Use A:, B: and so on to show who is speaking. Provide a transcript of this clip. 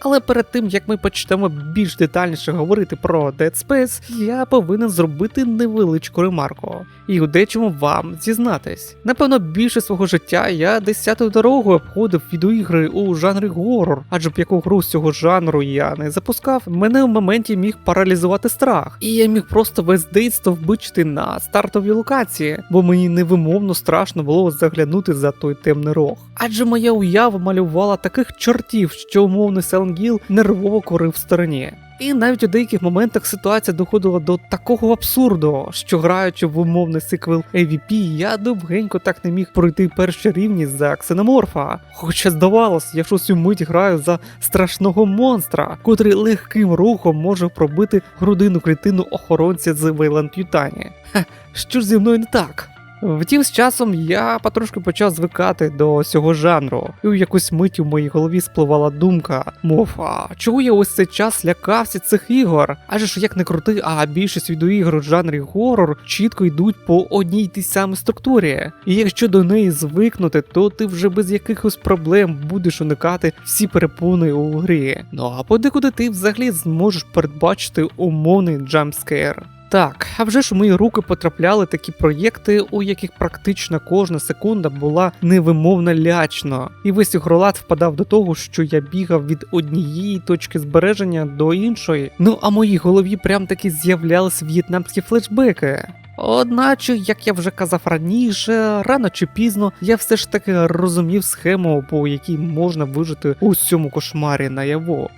A: Але перед тим як ми почнемо більш детальніше говорити про Dead Space, я повинен зробити невеличку ремарку і у дечому вам зізнатись. Напевно, більше свого життя я десятою дорогою обходив відеоігри у жанрі горор, адже б яку гру з цього жанру я не запускав, мене в моменті міг паралізувати страх, і я міг просто весь день стовбичити на стартовій локації, бо мені невимовно страшно було заглянути за той темний рог. Адже моя уява малювала таких чортів, що умовний Hill нервово курив в стороні. І навіть у деяких моментах ситуація доходила до такого абсурду, що граючи в умовний сиквел AVP, я довгенько так не міг пройти перші рівні за ксеноморфа. Хоча здавалось, я ж усю мить граю за страшного монстра, котрий легким рухом може пробити грудину клітину охоронця з Вейланд Ютані. Що ж зі мною не так? Втім, з часом я потрошки почав звикати до цього жанру, і у якусь мить у моїй голові спливала думка: мов, а чого я ось цей час лякався цих ігор? Адже ж як не крути, а більшість відеоігр у жанрі горор чітко йдуть по одній тій самій структурі. І якщо до неї звикнути, то ти вже без якихось проблем будеш уникати всі перепони у грі. Ну а подекуди ти взагалі зможеш передбачити умовний джампскейр. Так, а вже ж у мої руки потрапляли такі проєкти, у яких практично кожна секунда була невимовно лячно, і весь ігролад впадав до того, що я бігав від однієї точки збереження до іншої. Ну а моїй голові прям таки з'являлись в'єтнамські флешбеки. Одначе, як я вже казав раніше, рано чи пізно я все ж таки розумів схему, по якій можна вижити у цьому кошмарі наяву.